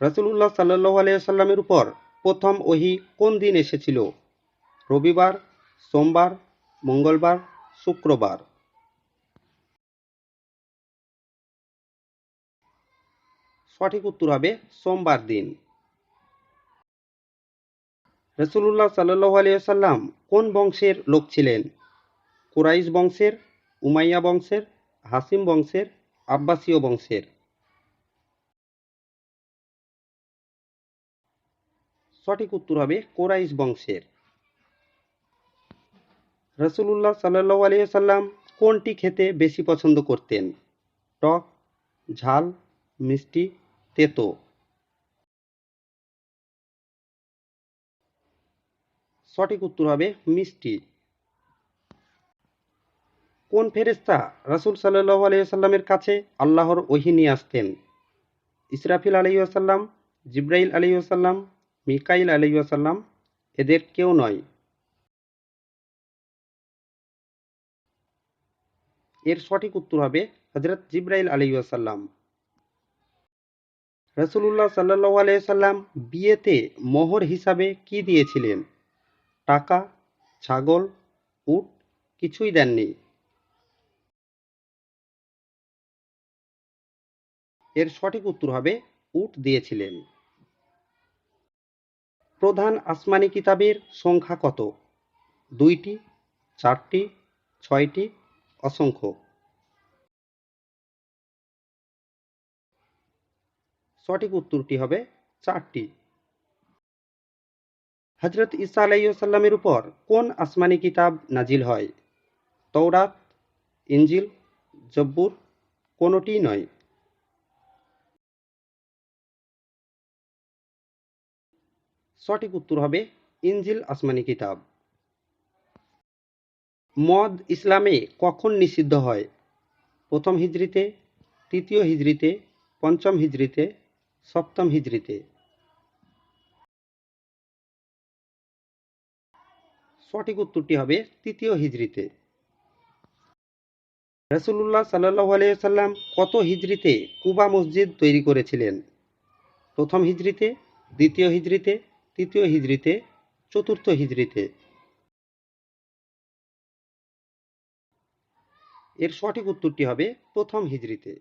রাসূলুল্লাহ সাল্লাল্লাহু আলাইহি সাল্লামের উপর প্রথম ওহী কোন দিন এসেছিল? রবিবার, সোমবার, মঙ্গলবার, শুক্রবার। সঠিক উত্তর হবে সোমবার দিন। রসুল্লাহ সাল্লাহ আলিয়াল্লাম কোন বংশের লোক ছিলেন? কুরাইশ বংশের, উমাইয়া বংশের, হাসিম বংশের, আব্বাসীয় বংশের। সঠিক উত্তর হবে কোরাইশ বংশের। রসুল্লাহ সাল্লাহ আলিয়াল্লাম কোনটি খেতে বেশি পছন্দ করতেন? টক, ঝাল, মিষ্টি, তেতো। সঠিক উত্তর হবে মিষ্টি। কোন ফেরেশতা রাসূল সাল্লাল্লাহু আলাইহি সাল্লামের কাছে আল্লাহর ওহী নিয়ে আসতেন? ইসরাফিল আলাইহি ওয়াসাল্লাম, জিব্রাইল আলাইহি ওয়াসাল্লাম মিকাইল আলাইহি ওয়াসাল্লাম এদের কেউ নয়। এর সঠিক উত্তর হবে হযরত জিব্রাইল আলাইহি ওয়াসাল্লাম। রাসূলুল্লাহ সাল্লাল্লাহু আলাইহি সাল্লাম বিয়েতে মোহর হিসাবে কি দিয়েছিলেন? টাকা, ছাগল, উট কিছুই দেননি। এর সঠিক উত্তর হবে উট দিয়েছিলেন। প্রধান আসমানি কিতাবের সংখ্যা কত? দুইটি, চারটি, ছয়টি, অসংখ্য। সঠিক উত্তরটি হবে চারটি। হজরত ইসা আলাইসাল্লামের উপর কোন আসমানি কিতাব নাজিল হয়? তৌরাত ইঞ্জিল জব্বুর কোনোটি নয়। সঠিক উত্তর হবে ইঞ্জিল আসমানি কিতাব। মদ ইসলামে কখন নিষিদ্ধ হয়? প্রথম হিজরিতে, তৃতীয় হিজরিতে, পঞ্চম হিজরিতে, সপ্তম হিজরিতে। সঠিক উত্তরটি হবে তৃতীয় হিজরিতে। রসুল্লাহ সাল্লাহ আলিয়াল্লাম কত হিজরিতে কুবা মসজিদ তৈরি করেছিলেন? প্রথম হিজরিতে, দ্বিতীয় হিজরিতে তৃতীয় হিজড়িতে চতুর্থ হিজড়িতে। এর সঠিক উত্তরটি হবে প্রথম হিজরিতে